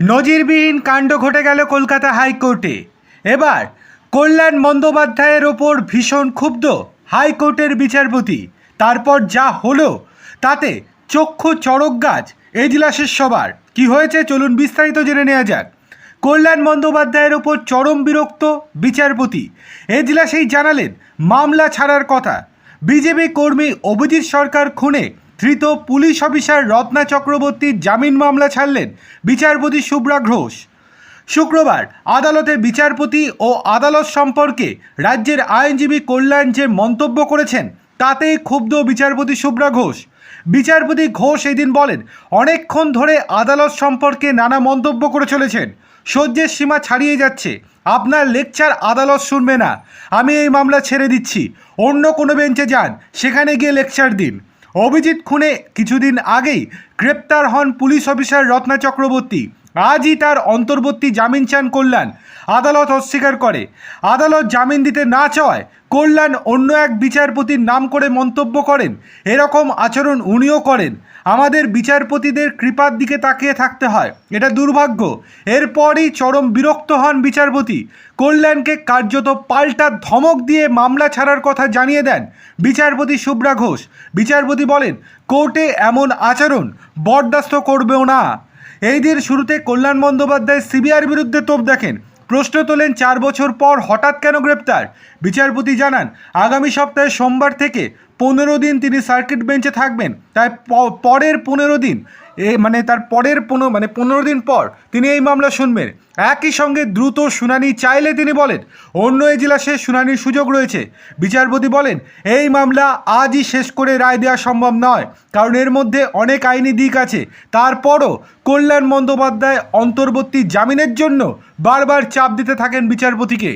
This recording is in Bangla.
নজিরবিহীন কাণ্ড ঘটে গেল কলকাতা হাইকোর্টে। এবার কল্যাণ বন্দ্যোপাধ্যায়ের ওপর ভীষণ ক্ষুব্ধ হাইকোর্টের বিচারপতি। তারপর যা হলো, তাতে চক্ষু চড়ক গাছ এজলাসের সবার। কি হয়েছে চলুন বিস্তারিত জেনে নেওয়া যাক। কল্যাণ বন্দ্যোপাধ্যায়ের ওপর চরম বিরক্ত বিচারপতি। এজলাসেই জানালেন, মামলা ছাড়ার কথা। বিজেপি কর্মী অভিজিৎ সরকার খুনে ধৃত পুলিশ অফিসার রত্না চক্রবর্তীর জামিন মামলা ছাড়লেন বিচারপতি শুভ্রা ঘোষ। শুক্রবার আদালতে বিচারপতি ও আদালত সম্পর্কে রাজ্যের আইনজীবী কল্যাণ যে মন্তব্য করেছেন, তাতেই ক্ষুব্ধ বিচারপতি শুভ্রা ঘোষ। বিচারপতি ঘোষ এদিন বলেন, অনেকক্ষণ ধরে আদালত সম্পর্কে নানা মন্তব্য করে চলেছেন। সহ্যের সীমা ছাড়িয়ে যাচ্ছে। আপনার লেকচার আদালত শুনবে না। আমি এই মামলা ছেড়ে দিচ্ছি। অন্য কোনো বেঞ্চে যান। সেখানে গিয়ে লেকচার দিন। অভিজিৎ খুনে কিছুদিন আগেই গ্রেপ্তার হন পুলিশ অফিসার রত্না চক্রবর্তী। আজই তার অন্তর্বর্তী জামিন চান কল্যাণ। আদালত অস্বীকার করে। আদালত জামিন দিতে না চাওয়ায় কল্যাণ অন্য এক বিচারপতির নাম করে মন্তব্য করেন। এরকম আচরণ উনিও করেন। আমাদের বিচারপতিদের কৃপার দিকে তাকিয়ে থাকতে হয়। এটা দুর্ভাগ্য। এরপরই চরম বিরক্ত হন বিচারপতি। কল্যাণকে কার্যত পাল্টা ধমক দিয়ে মামলা ছাড়ার কথা জানিয়ে দেন বিচারপতি শুভ্রা ঘোষ। বিচারপতি বলেন কোর্টে এমন আচরণ বরদাস্ত করবেও না। এই দিন শুরুতে কল্যাণ বন্দ্যোপাধ্যায় সিবিআর বিরুদ্ধে তোপ দেখেন। প্রশ্ন তোলেন চার বছর পর হঠাৎ কেন গ্রেপ্তার? বিচারপতি জানান, আগামী সপ্তাহে সোমবার থেকে পনেরো দিন তিনি সার্কিট বেঞ্চে থাকবেন। তাই পরের পনেরো দিন, এ মানে তার পরের পনেরো মানে পনেরো দিন পর তিনি এই মামলা শুনবেন। একই সঙ্গে দ্রুত শুনানি চাইলে তিনি বলেন, অন্য এজলাসে শুনানির সুযোগ রয়েছে। বিচারপতি বলেন, এই মামলা আজই শেষ করে রায় দেওয়া সম্ভব নয়, কারণ এর মধ্যে অনেক আইনি দিক আছে। তারপরও কল্যাণ বন্দ্যোপাধ্যায় অন্তর্বর্তী জামিনের জন্য বারবার চাপ দিতে থাকেন বিচারপতিকে।